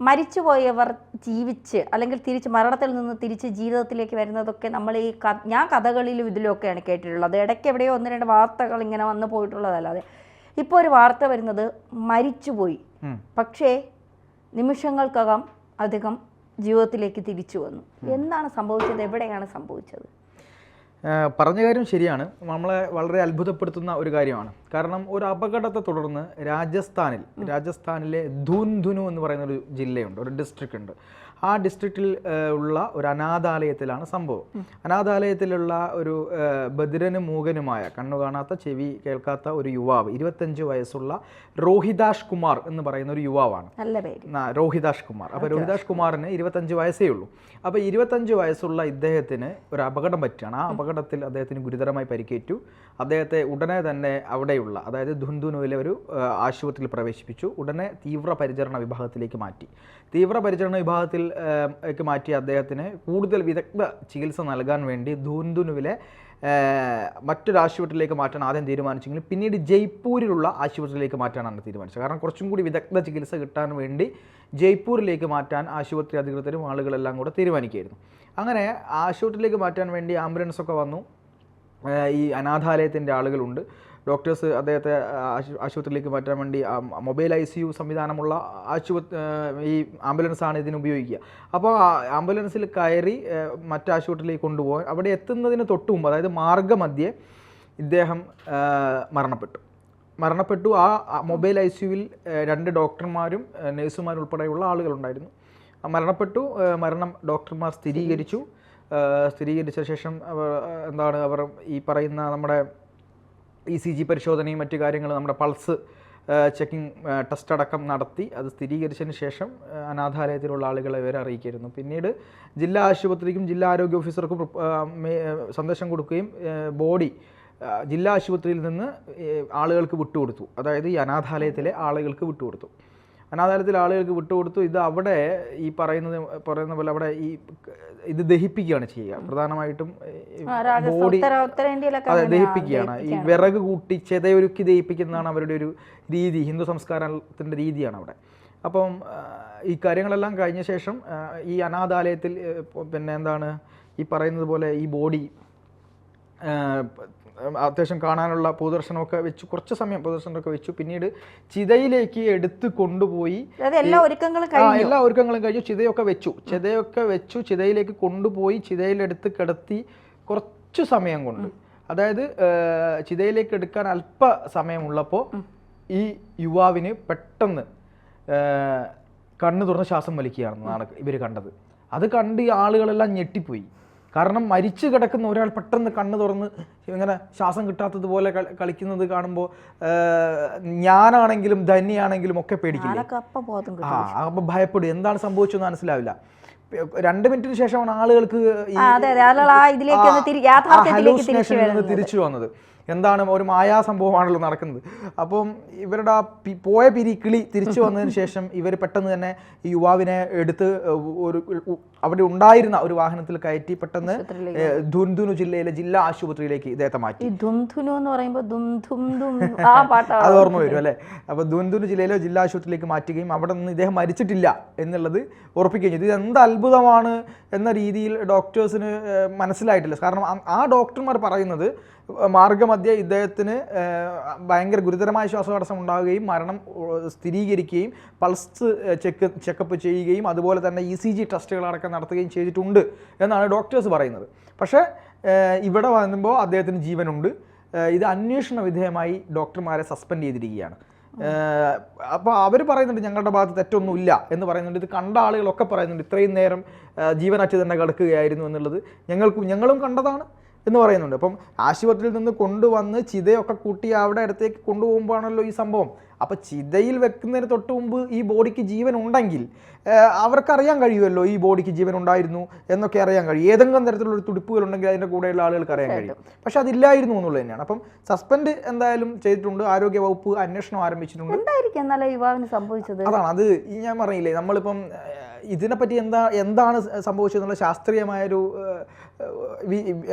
മരിച്ചുപോയവർ ജീവിച്ച് അല്ലെങ്കിൽ തിരിച്ച് മരണത്തിൽ നിന്ന് തിരിച്ച് ജീവിതത്തിലേക്ക് വരുന്നതൊക്കെ നമ്മൾ ഈ ക- ഞാൻ കഥകളിലും ഇതിലൊക്കെയാണ് കേട്ടിട്ടുള്ളത്. ഇടയ്ക്ക് എവിടെയോ ഒന്ന് രണ്ട് വാർത്തകൾ ഇങ്ങനെ വന്നു പോയിട്ടുള്ളതല്ലാതെ. ഇപ്പോൾ ഒരു വാർത്ത വരുന്നത് മരിച്ചുപോയി. പക്ഷേ നിമിഷങ്ങൾക്കകം അധികം ജീവിതത്തിലേക്ക് തിരിച്ചു വന്നു. എന്താണ് സംഭവിച്ചത്? എവിടെയാണ് സംഭവിച്ചത്? പറഞ്ഞ കാര്യം ശരിയാണ്. നമ്മളെ വളരെ അത്ഭുതപ്പെടുത്തുന്ന ഒരു കാര്യമാണ്. കാരണം ഒരു അപകടത്തെ തുടർന്ന് രാജസ്ഥാനിൽ രാജസ്ഥാനിലെ ധൂൻധുനു എന്ന് പറയുന്ന ഒരു ജില്ലയുണ്ട് ഒരു ഡിസ്ട്രിക്റ്റ് ഉണ്ട്. ആ ഡിസ്ട്രിക്റ്റിൽ ഉള്ള ഒരു അനാഥാലയത്തിലാണ് സംഭവം. അനാഥാലയത്തിലുള്ള ഒരു ബദിരനും മൂകനുമായ കണ്ണു കാണാത്ത ചെവി കേൾക്കാത്ത ഒരു യുവാവ് ഇരുപത്തഞ്ച് വയസ്സുള്ള രോഹിതാഷ് കുമാർ എന്ന് പറയുന്ന ഒരു യുവാവാണ്. രോഹിതാഷ് കുമാർ. അപ്പോൾ രോഹിതാഷ് കുമാറിന് ഇരുപത്തഞ്ച് വയസ്സേ ഉള്ളൂ. അപ്പോൾ ഇരുപത്തഞ്ച് വയസ്സുള്ള ഇദ്ദേഹത്തിന് ഒരു അപകടം പറ്റുകയാണ് ആ അപകടത്തിൽ അദ്ദേഹത്തിന് ഗുരുതരമായി പരിക്കേറ്റു. അദ്ദേഹത്തെ ഉടനെ തന്നെ അവിടെയുള്ള അതായത് ധുൻധുനുവിലെ ഒരു ആശുപത്രിയിൽ പ്രവേശിപ്പിച്ചു. ഉടനെ തീവ്ര പരിചരണ വിഭാഗത്തിലേക്ക് മാറ്റി. തീവ്ര പരിചരണ വിഭാഗത്തിൽ ലേക്ക് മാറ്റിയ അദ്ദേഹത്തിന് കൂടുതൽ വിദഗ്ധ ചികിത്സ നൽകാൻ വേണ്ടി ധുൻധുനുവിലെ മറ്റൊരു ആശുപത്രിയിലേക്ക് മാറ്റാൻ ആദ്യം തീരുമാനിച്ചെങ്കിലും പിന്നീട് ജയ്പൂരിലുള്ള ആശുപത്രിയിലേക്ക് മാറ്റാനാണ് തീരുമാനിച്ചത്. കാരണം കുറച്ചും കൂടി വിദഗ്ധ ചികിത്സ കിട്ടാൻ വേണ്ടി ജയ്പൂരിലേക്ക് മാറ്റാൻ ആശുപത്രി അധികൃതരും ആളുകളെല്ലാം കൂടെ തീരുമാനിക്കുകയായിരുന്നു. അങ്ങനെ ആശുപത്രിയിലേക്ക് മാറ്റാൻ വേണ്ടി ആംബുലൻസൊക്കെ വന്നു. ഈ അനാഥാലയത്തിന്റെ ആളുകളുണ്ട്. ഡോക്ടേഴ്സ് അദ്ദേഹത്തെ ആശുപത്രിയിലേക്ക് മാറ്റാൻ വേണ്ടി മൊബൈൽ ഐ സി യു സംവിധാനമുള്ള ആശുപത്രി ഈ ആംബുലൻസാണ് ഇതിന് ഉപയോഗിക്കുക. അപ്പോൾ ആ ആംബുലൻസിൽ കയറി മറ്റു ആശുപത്രിയിലേക്ക് കൊണ്ടുപോകാൻ അവിടെ എത്തുന്നതിന് തൊട്ട് മുമ്പ് അതായത് മാർഗമധ്യേ ഇദ്ദേഹം മരണപ്പെട്ടു. മരണപ്പെട്ടു. ആ മൊബൈൽ ഐ സിയുവിൽ രണ്ട് ഡോക്ടർമാരും നേഴ്സുമാരും ഉൾപ്പെടെയുള്ള ആളുകളുണ്ടായിരുന്നു. മരണപ്പെട്ടു. മരണം ഡോക്ടർമാർ സ്ഥിരീകരിച്ചു. സ്ഥിരീകരിച്ച. ശേഷം എന്താണ് അവർ ഈ പറയുന്ന നമ്മുടെ ഇ സി ജി പരിശോധനയും മറ്റു കാര്യങ്ങളും നമ്മുടെ പൾസ് ചെക്കിംഗ് ടെസ്റ്റ് അടക്കം നടത്തി അത് സ്ഥിരീകരിച്ചതിന് ശേഷം അനാഥാലയത്തിലുള്ള ആളുകളെ ഇവരെ അറിയിക്കായിരുന്നു. പിന്നീട് ജില്ലാ ആശുപത്രിക്കും ജില്ലാ ആരോഗ്യ ഓഫീസർക്കും സംദേശം കൊടുക്കുകയും ബോഡി ജില്ലാ ആശുപത്രിയിൽ നിന്ന് ആളുകൾക്ക് വിട്ടുകൊടുത്തു. അതായത് ഈ അനാഥാലയത്തിലെ ആളുകൾക്ക് വിട്ടുകൊടുത്തു. അനാഥാലയത്തിലെ ആളുകൾക്ക് വിട്ടുകൊടുത്തു. ഇത് അവിടെ ഈ പറയുന്നത് പറയുന്ന പോലെ അവിടെ ഈ ഇത് ദഹിപ്പിക്കുകയാണ് ചെയ്യുക. പ്രധാനമായിട്ടും ബോഡി അതെ ദഹിപ്പിക്കുകയാണ്. ഈ വിറക് കൂട്ടി ചെതയൊരുക്കി ദഹിപ്പിക്കുന്നതാണ് അവരുടെ ഒരു രീതി ഹിന്ദു സംസ്കാരത്തിന്റെ രീതിയാണ് അവിടെ. അപ്പം ഈ കാര്യങ്ങളെല്ലാം കഴിഞ്ഞ ശേഷം ഈ അനാഥാലയത്തിൽ പിന്നെ എന്താണ്? ഈ പറയുന്നത് പോലെ ഈ ബോഡി അത്യാവശ്യം കാണാനുള്ള പൊതുദർശനമൊക്കെ വെച്ചു കുറച്ച് സമയം പൊതുദർശനമൊക്കെ വെച്ചു. പിന്നീട് ചിതയിലേക്ക് എടുത്ത് കൊണ്ടുപോയി എല്ലാ ഒരുക്കങ്ങളും എല്ലാ ഒരുക്കങ്ങളും കഴിഞ്ഞു ചിതയൊക്കെ വെച്ചു. ചിതയൊക്കെ വെച്ചു ചിതയിലേക്ക് കൊണ്ടുപോയി ചിതയിലെടുത്ത് കിടത്തി കുറച്ച് സമയം കൊണ്ട്. അതായത് ചിതയിലേക്ക് എടുക്കാൻ അല്പ സമയമുള്ളപ്പോൾ ഈ യുവാവിന് പെട്ടെന്ന് കണ്ണു കണ്ണ് തുറന്ന് ശ്വാസം വലിക്കുകയാണെന്നാണ് ഇവർ കണ്ടത്. അത് കണ്ട് ഈ ആളുകളെല്ലാം ഞെട്ടിപ്പോയി. കാരണം മരിച്ചു കിടക്കുന്ന ഒരാൾ പെട്ടെന്ന് കണ്ണ് തുറന്ന് ഇങ്ങനെ ശ്വാസം കിട്ടാത്തതുപോലെ കളി- കളിക്കുന്നത് കാണുമ്പോൾ ഞാനാണെങ്കിലും ധന്യാണെങ്കിലും ഒക്കെ പേടിക്കില്ല? ആ അപ്പൊ ഭയപ്പെടും. എന്താണ് സംഭവിച്ചതെന്ന് മനസ്സിലാവില്ല. രണ്ട് മിനിറ്റിന് ശേഷമാണ് ആളുകൾക്ക് തിരിച്ചു വന്നത്. എന്താണ് ഒരു മായാ സംഭവമാണല്ലോ നടക്കുന്നത്. അപ്പം ഇവരുടെ ആ പോയ പിരിക്കിളി കിളി തിരിച്ചു വന്നതിന് ശേഷം ഇവർ പെട്ടെന്ന് തന്നെ ഈ യുവാവിനെ എടുത്ത് ഒരു അവിടെ ഉണ്ടായിരുന്ന ഒരു വാഹനത്തിൽ കയറ്റി പെട്ടെന്ന് ധുന്ധുനു ധുൻധുനു ജില്ലയിലെ ജില്ലാ ആശുപത്രിയിലേക്ക് ഇദ്ദേഹത്തെ മാറ്റി. എന്ന് പറയുമ്പോൾ അത് ഓർമ്മ വരും അല്ലേ? അപ്പോൾ ധുന്ധുനു ജില്ലയിലെ ജില്ലാ ആശുപത്രിയിലേക്ക് മാറ്റുകയും അവിടെ നിന്ന് ഇദ്ദേഹം മരിച്ചിട്ടില്ല എന്നുള്ളത് ഉറപ്പിക്കുകയും ചെയ്തു. ഇത് എന്ത് അത്ഭുതമാണ് എന്ന രീതിയിൽ ഡോക്ടേഴ്സിന് മനസ്സിലായിട്ടില്ല. കാരണം ആ- ഡോക്ടർമാർ പറയുന്നത് മാർഗമധ്യ ഇദ്ദേഹത്തിന് ഭയങ്കര ഗുരുതരമായ ശ്വാസതടസ്സം ഉണ്ടാവുകയും മരണം സ്ഥിരീകരിക്കുകയും പൾസ് ചെക്ക് ചെക്കപ്പ് ചെയ്യുകയും അതുപോലെ തന്നെ ഇ സി ജി ടെസ്റ്റുകളടക്കം നടത്തുകയും ചെയ്തിട്ടുണ്ട് എന്നാണ് ഡോക്ടേഴ്സ് പറയുന്നത്. പക്ഷേ ഇവിടെ വരുമ്പോൾ അദ്ദേഹത്തിന് ജീവനുണ്ട്. ഇത് അന്വേഷണ വിധേയമായി ഡോക്ടർമാരെ സസ്പെൻഡ് ചെയ്തിരിക്കുകയാണ്. അപ്പോൾ അവർ പറയുന്നുണ്ട് ഞങ്ങളുടെ ഭാഗത്ത് തെറ്റൊന്നുമില്ല എന്ന് പറയുന്നുണ്ട്. ഇത് കണ്ട ആളുകളൊക്കെ പറയുന്നുണ്ട് ഇത്രയും നേരം ജീവനറ്റ് തന്നെ കിടക്കുകയായിരുന്നു എന്നുള്ളത് ഞങ്ങൾക്കും ഞങ്ങളും കണ്ടതാണ്. എന്ന് പറയുന്നുണ്ട്. അപ്പം ആശുപത്രിയിൽ നിന്ന് കൊണ്ടുവന്ന് ചിതയൊക്കെ കൂട്ടി അവിടെ അടുത്തേക്ക് കൊണ്ടുപോകുമ്പോഴാണല്ലോ ഈ സംഭവം. അപ്പോൾ ചിതയിൽ വെക്കുന്നതിന് തൊട്ട് മുമ്പ് ഈ ബോഡിക്ക് ജീവൻ ഉണ്ടെങ്കിൽ അവർക്കറിയാൻ കഴിയുമല്ലോ ഈ ബോഡിക്ക് ജീവൻ ഉണ്ടായിരുന്നു എന്നൊക്കെ അറിയാൻ കഴിയും. ഏതെങ്കിലും തരത്തിലുള്ള ഒരു തുടിപ്പുകൾ ഉണ്ടെങ്കിൽ അതിന്റെ കൂടെയുള്ള ആളുകൾക്ക് അറിയാൻ കഴിയും. പക്ഷെ അതില്ലായിരുന്നു എന്നുള്ളത് തന്നെയാണ്. അപ്പം സസ്പെൻഡ് എന്തായാലും ചെയ്തിട്ടുണ്ട് ആരോഗ്യ വകുപ്പ് അന്വേഷണം ആരംഭിച്ചിട്ടുണ്ട്. എന്തായിരിക്കും എന്നാലും യുവാവിന് സംഭവിച്ചത്? അതാണ്. അത് ഞാൻ പറഞ്ഞില്ലേ നമ്മളിപ്പം ഇതിനെപ്പറ്റി എന്താ എന്താണ് സംഭവിച്ചതെന്നുള്ള ശാസ്ത്രീയമായൊരു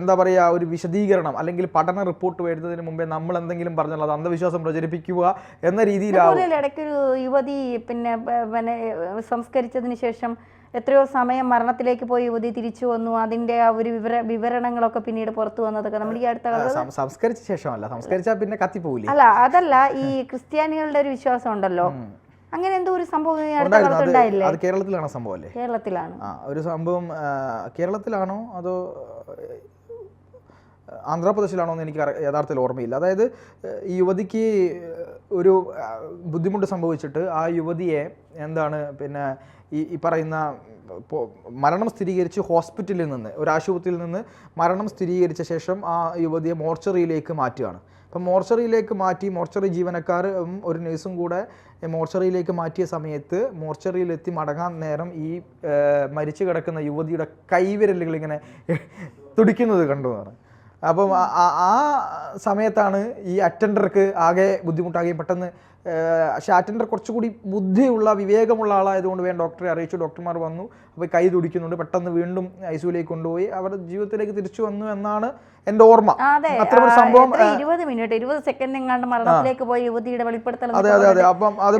എന്താ പറയുക ഒരു വിശദീകരണം അല്ലെങ്കിൽ പഠന റിപ്പോർട്ട് വരുന്നതിന് മുമ്പേ നമ്മൾ എന്തെങ്കിലും പറഞ്ഞാൽ അത് അന്ധവിശ്വാസം പ്രചരിപ്പിക്കുക എന്ന രീതിയിലാവും. ഇടയ്ക്ക് ഇടയ്ക്കൊരു യുവതി പിന്നെ പിന്നെ സംസ്കരിച്ചതിന് ശേഷം എത്രയോ സമയം മരണത്തിലേക്ക് പോയി യുവതി തിരിച്ചു വന്നു. അതിന്റെ ആ ഒരു വിവര വിവരണങ്ങളൊക്കെ പിന്നീട് പുറത്തു വന്നതൊക്കെ നമ്മുടെ ഈ അടുത്ത സംസ്കരിച്ച ശേഷമല്ല. സംസ്കരിച്ചാൽ പിന്നെ കത്തിപ്പോവില്ലേ? അല്ല അതല്ല ഈ ക്രിസ്ത്യാനികളുടെ ഒരു വിശ്വാസം ഉണ്ടല്ലോ. അങ്ങനെ എന്തോ ഒരു സംഭവം അടുത്ത കാലത്ത് അത് ഉണ്ടായില്ലേ? അത് കേരളത്തിലാണ് സംഭവം അല്ലേ? കേരളത്തിലാണ്. ആ ഒരു സംഭവം കേരളത്തിലാണോ അതോ ആന്ധ്രാപ്രദേശിലാണോ എന്ന് എനിക്ക് യഥാർത്ഥത്തിൽ ഓർമ്മയില്ല. അതായത് ഈ യുവതിക്ക് ഒരു ബുദ്ധിമുട്ട് സംഭവിച്ചിട്ട് ആ യുവതിയെ എന്താണ് പിന്നെ ഈ ഈ പറയുന്ന മരണം സ്ഥിരീകരിച്ച് ഹോസ്പിറ്റലിൽ നിന്ന് ഒരു ആശുപത്രിയിൽ നിന്ന് മരണം സ്ഥിരീകരിച്ച ശേഷം ആ യുവതിയെ മോർച്ചറിയിലേക്ക് മാറ്റുകയാണ്. അപ്പം മോർച്ചറിയിലേക്ക് മാറ്റി മോർച്ചറി ജീവനക്കാരും ഒരു നേഴ്സും കൂടെ മോർച്ചറിയിലേക്ക് മാറ്റിയ സമയത്ത് മോർച്ചറിയിലെത്തി മടങ്ങാൻ നേരം ഈ മരിച്ചു കിടക്കുന്ന യുവതിയുടെ കൈവിരലുകൾ ഇങ്ങനെ തുടിക്കുന്നത് കണ്ടു എന്നാണ്. അപ്പം ആ- സമയത്താണ് ഈ അറ്റൻഡർക്ക് ആകെ ബുദ്ധിമുട്ടാകുകയും പെട്ടെന്ന് പക്ഷേ കുറച്ചുകൂടി ബുദ്ധിയുള്ള വിവേകമുള്ള ആളായതുകൊണ്ട് വേണം ഡോക്ടറെ അറിയിച്ചു. ഡോക്ടർമാർ വന്നു. അപ്പോൾ കൈ തുടിക്കുന്നുണ്ട്. പെട്ടെന്ന് വീണ്ടും ഐസിയുലേക്ക് കൊണ്ടുപോയി. അവരുടെ ജീവിതത്തിലേക്ക് തിരിച്ചു വന്നു എന്നാണ് എന്റെ ഓർമ്മ. അത്തരമൊരു സംഭവം ഇരുപത് മിനിറ്റ് ഇരുപത് സെക്കൻഡ് എങ്ങാണ്ട് മരണത്തിലേക്ക് പോയി യുവതിയുടെ വെളിപ്പെടുത്തൽ അതെ അതെ അതെ. അപ്പം അത്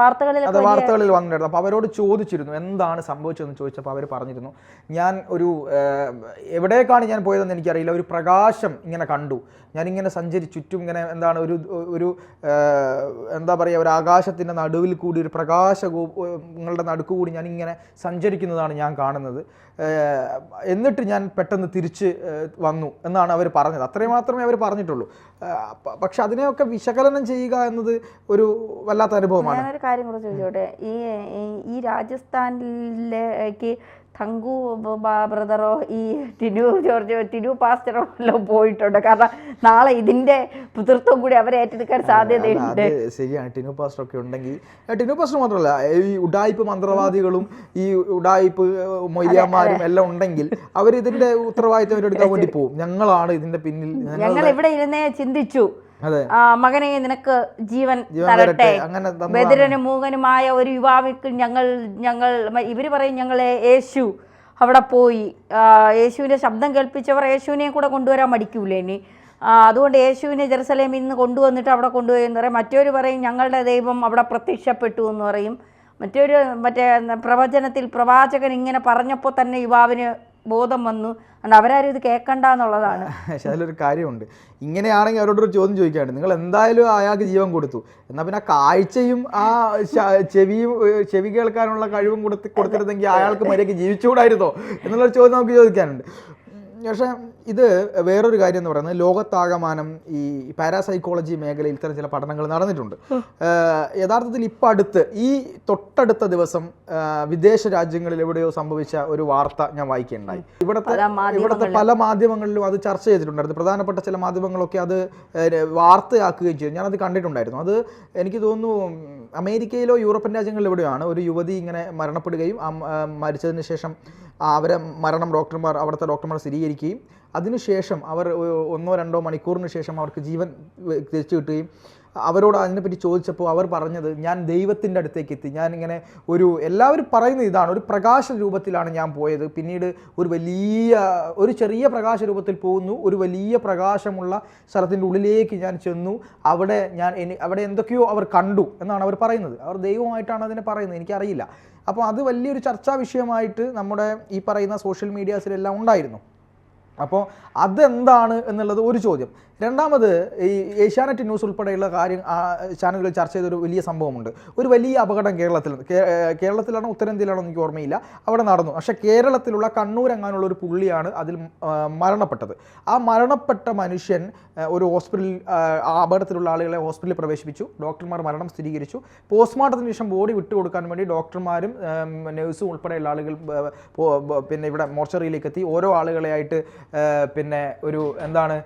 വാർത്തകളിൽ അത് വാർത്തകളിൽ വന്നിട്ടുണ്ട് അപ്പോൾ അവരോട് ചോദിച്ചിരുന്നു എന്താണ് സംഭവിച്ചതെന്ന് ചോദിച്ചപ്പോൾ അവർ പറഞ്ഞിരുന്നു ഞാൻ ഒരു എവിടേക്കാണ് ഞാൻ പോയതെന്ന് എനിക്കറിയില്ല. ഒരു പ്രകാശം ഇങ്ങനെ കണ്ടു. ഞാനിങ്ങനെ സഞ്ചരിച്ചു. ചുറ്റും ഇങ്ങനെ എന്താണ് ഒരു ഒരു എന്താ പറയുക ഒരു ആകാശത്തിന്റെ നടുവിൽ കൂടി ഒരു പ്രകാശ നിങ്ങളുടെ നടുക്ക് കൂടി ഞാൻ ഇങ്ങനെ സഞ്ചരിക്കുന്നതാണ് ഞാൻ കാണുന്നത്. എന്നിട്ട് ഞാൻ പെട്ടെന്ന് തിരിച്ച് വന്നു എന്നാണ് അവർ പറഞ്ഞത്. അത്രയും മാത്രമേ അവർ പറഞ്ഞിട്ടുള്ളൂ. പക്ഷെ അതിനെയൊക്കെ വിശകലനം ചെയ്യുക എന്നത് ഒരു വല്ലാത്ത അനുഭവമാണ്. ഞാനൊരു കാര്യം കൂടെ ചോദിച്ചോട്ടെ? ഈ- ഈ രാജസ്ഥാനിലേക്ക് തങ്കു ബ്രദറോ ഈ ടിനു ജോർജോ ടിനു പാസ്റ്ററോ എല്ലാം പോയിട്ടുണ്ട്. കാരണം നാളെ ഇതിന്റെ പിതൃത്വം കൂടി അവരെ ഏറ്റെടുക്കാൻ സാധ്യതയുണ്ട്. ശരിയാണ്. ടിനു പാസ്റ്റർ ഒക്കെ ഉണ്ടെങ്കിൽ ടിനു പാസ്റ്റർ മാത്രമല്ല ഈ ഉഡായിപ്പ് മന്ത്രവാദികളും ഈ ഉഡായിപ്പ് മൊയ്യാമാരും എല്ലാം ഉണ്ടെങ്കിൽ അവർ ഇതിന്റെ ഉത്തരവാദിത്തം അവരെടുക്കാൻ വേണ്ടി പോകും. ഞങ്ങളാണ് ഇതിന്റെ പിന്നിൽ ഞങ്ങൾ ഇവിടെ ഇരുന്നേ ചിന്തിച്ചു. മകനെ നിനക്ക് ജീവൻ തരട്ടെ. ബദിരനും മൂകനുമായ ഒരു യുവാവിക്ക് ഞങ്ങൾ ഞങ്ങൾ ഇവർ പറയും ഞങ്ങളെ യേശു അവിടെ പോയി. യേശുവിന്റെ ശബ്ദം കേൾപ്പിച്ചവർ യേശുവിനെയും കൂടെ കൊണ്ടുവരാൻ മടിക്കൂലേ ഇനി. അതുകൊണ്ട് യേശുവിനെ ജെറുസലേമിൽ നിന്ന് കൊണ്ടുവന്നിട്ട് അവിടെ കൊണ്ടുപോയി എന്ന് പറയും. മറ്റൊരു പറയും ഞങ്ങളുടെ ദൈവം അവിടെ പ്രത്യക്ഷപ്പെട്ടു എന്ന് പറയും. മറ്റൊരു മറ്റേ പ്രവചനത്തിൽ പ്രവാചകൻ ഇങ്ങനെ പറഞ്ഞപ്പോൾ തന്നെ യുവാവിന് ബോധം വന്നു. അതുകൊണ്ട് അവരാരും ഇത് കേൾക്കണ്ട എന്നുള്ളതാണ്. പക്ഷെ അതിലൊരു കാര്യമുണ്ട്. ഇങ്ങനെയാണെങ്കിൽ അവരോടൊരു ചോദ്യം ചോദിക്കാണ്ട് നിങ്ങൾ എന്തായാലും അയാൾക്ക് ജീവൻ കൊടുത്തു. എന്നാൽ പിന്നെ ആ കാഴ്ചയും ആ ചെവിയും ചെവി കേൾക്കാനുള്ള കഴിവും കൊടുത്ത് കൊടുത്തിരുന്നെങ്കിൽ അയാൾക്ക് മര്യാദയ്ക്ക് ജീവിച്ചുകൂടായിരുന്നോ? എന്നുള്ളൊരു ചോദ്യം നമുക്ക് ചോദിക്കാനുണ്ട്. പക്ഷേ ഇത് വേറൊരു കാര്യം എന്ന് പറയുന്നത് ലോകത്താകമാനം ഈ പാരാസൈക്കോളജി മേഖലയിൽ ഇത്തരം ചില പഠനങ്ങൾ നടന്നിട്ടുണ്ട്. യഥാർത്ഥത്തിൽ ഇപ്പം അടുത്ത് ഈ തൊട്ടടുത്ത ദിവസം വിദേശ രാജ്യങ്ങളിൽ എവിടെയോ സംഭവിച്ച ഒരു വാർത്ത ഞാൻ വായിക്കുകയുണ്ടായി. ഇവിടുത്തെ ഇവിടുത്തെ പല മാധ്യമങ്ങളിലും അത് ചർച്ച ചെയ്തിട്ടുണ്ടായിരുന്നു. പ്രധാനപ്പെട്ട ചില മാധ്യമങ്ങളൊക്കെ അത് വാർത്തയാക്കുകയും ചെയ്തു. ഞാനത് കണ്ടിട്ടുണ്ടായിരുന്നു. അത് എനിക്ക് തോന്നുന്നു അമേരിക്കയിലോ യൂറോപ്യൻ രാജ്യങ്ങളിലോ എവിടെയാണ് ഒരു യുവതി ഇങ്ങനെ മരണപ്പെടുകയും മരിച്ചതിന് ശേഷം അവരെ മരണം ഡോക്ടർമാർ അവിടുത്തെ ഡോക്ടർമാർ സ്ഥിരീകരിക്കുകയും. അതിനുശേഷം അവർ ഒന്നോ രണ്ടോ മണിക്കൂറിന് ശേഷം അവർക്ക് ജീവൻ തിരിച്ചു കിട്ടുകയും. അവരോട് അതിനെപ്പറ്റി ചോദിച്ചപ്പോൾ അവർ പറഞ്ഞത് ഞാൻ ദൈവത്തിന്റെ അടുത്തേക്ക് എത്തി. ഞാനിങ്ങനെ ഒരു എല്ലാവരും പറയുന്നത് ഇതാണ്. ഒരു പ്രകാശ രൂപത്തിലാണ് ഞാൻ പോയത്. പിന്നീട് ഒരു വലിയ ഒരു ചെറിയ പ്രകാശ രൂപത്തിൽ പോകുന്നു. ഒരു വലിയ പ്രകാശമുള്ള സ്ഥലത്തിന്റെ ഉള്ളിലേക്ക് ഞാൻ ചെന്നു. അവിടെ ഞാൻ അവിടെ എന്തൊക്കെയോ അവർ കണ്ടു എന്നാണ് അവർ പറയുന്നത്. അവർ ദൈവമായിട്ടാണ് അതിനെ പറയുന്നത്. എനിക്കറിയില്ല. അപ്പോൾ അത് വലിയൊരു ചർച്ചാ വിഷയമായിട്ട് നമ്മുടെ ഈ പറയുന്ന സോഷ്യൽ മീഡിയാസിലെല്ലാം ഉണ്ടായിരുന്നു. അപ്പോൾ അതെന്താണ് എന്നുള്ളത് ഒരു ചോദ്യം. രണ്ടാമത് ഈ ഏഷ്യാനെറ്റ് ന്യൂസ് ഉൾപ്പെടെയുള്ള കാര്യം ചാനലുകൾ ചർച്ച ചെയ്തൊരു വലിയ സംഭവമുണ്ട്. ഒരു വലിയ അപകടം കേരളത്തിൽ കേരളത്തിലാണോ ഉത്തരേന്ത്യയിലാണോ എനിക്ക് ഓർമ്മയില്ല. അവിടെ നടന്നു. പക്ഷേ കേരളത്തിലുള്ള കണ്ണൂർ കണ്ണൂരെങ്ങാനുള്ള ഒരു പുള്ളിയാണ് അതിൽ മരണപ്പെട്ടത്. ആ മരണപ്പെട്ട മനുഷ്യൻ ഒരു ഹോസ്പിറ്റലിൽ ആ, അപകടത്തിലുള്ള ആളുകളെ ഹോസ്പിറ്റലിൽ പ്രവേശിപ്പിച്ചു. ഡോക്ടർമാർ മരണം സ്ഥിരീകരിച്ചു. പോസ്റ്റ്മോർട്ടത്തിന് ശേഷം ബോഡി വിട്ടുകൊടുക്കാൻ വേണ്ടി ഡോക്ടർമാരും നഴ്സും ഉൾപ്പെടെയുള്ള ആളുകൾ പിന്നെ ഇവിടെ മോർച്ചറിയിലേക്ക് എത്തി ഓരോ ആളുകളെയായിട്ട് പിന്നെ ഒരു എന്താണ്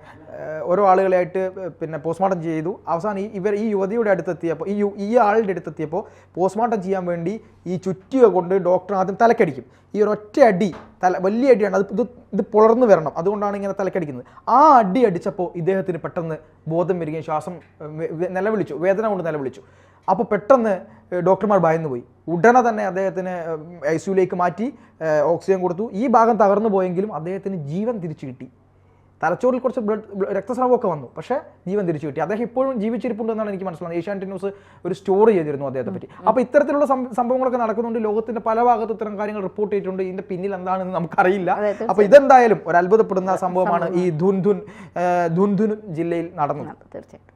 ഓരോ ആളുകളെയായിട്ട് പിന്നെ പോസ്റ്റ്മോർട്ടം ചെയ്തു. അവസാനം ഈ ഇവർ ഈ യുവതിയുടെ അടുത്തെത്തിയപ്പോൾ ഈ ഈ ആളുടെ അടുത്തെത്തിയപ്പോൾ പോസ്റ്റ്മോർട്ടം ചെയ്യാൻ വേണ്ടി ഈ ചുറ്റിക കൊണ്ട് ഡോക്ടർ ആദ്യം തലക്കടിക്കും. ഈ ഒരു ഒറ്റ അടി തല വലിയ അടിയാണ് അത് ഇത് ഇത് പുലർന്നു വരണം. അതുകൊണ്ടാണ് ഇങ്ങനെ തലക്കടിക്കുന്നത്. ആ അടി അടിച്ചപ്പോൾ ഇദ്ദേഹത്തിന് പെട്ടെന്ന് ബോധം വരികയും ശ്വാസം നിലവിളിച്ചു വേദന കൊണ്ട് നിലവിളിച്ചു. അപ്പോൾ പെട്ടെന്ന് ഡോക്ടർമാർ ഭയന്നു പോയി. ഉടനെ തന്നെ അദ്ദേഹത്തിന് ഐ സിയുലേക്ക് മാറ്റി ഓക്സിജൻ കൊടുത്തു. ഈ ഭാഗം തകർന്നു പോയെങ്കിലും അദ്ദേഹത്തിന് ജീവൻ തിരിച്ചു കിട്ടി. തലച്ചോറിൽ കുറച്ച് ബ്ലഡ് രക്തസ്രാവമൊക്കെ വന്നു. പക്ഷേ ജീവൻ തിരിച്ചു കിട്ടി. അദ്ദേഹം ഇപ്പോഴും ജീവിച്ചിരിപ്പുണ്ട് എന്നാണ് എനിക്ക് മനസ്സിലായത് ഏഷ്യാനെറ്റ് ന്യൂസ് ഒരു സ്റ്റോറി ചെയ്തിരുന്നു അദ്ദേഹത്തെ പറ്റി. അപ്പോൾ ഇത്തരത്തിലുള്ള സംഭവങ്ങളൊക്കെ നടക്കുന്നുണ്ട്. ലോകത്തിന്റെ പല ഭാഗത്ത് ഇത്തരം കാര്യങ്ങൾ റിപ്പോർട്ട് ചെയ്തിട്ടുണ്ട്. ഇതിന്റെ പിന്നിൽ എന്താണെന്ന് നമുക്കറിയില്ല. അപ്പോൾ ഇതെന്തായാലും ഒരു അത്ഭുതപ്പെടുന്ന സംഭവമാണ് ഈ ധുൻ ധുൻ ധുൻ ധുൻ ജില്ലയിൽ നടന്നത്. തീർച്ചയായിട്ടും.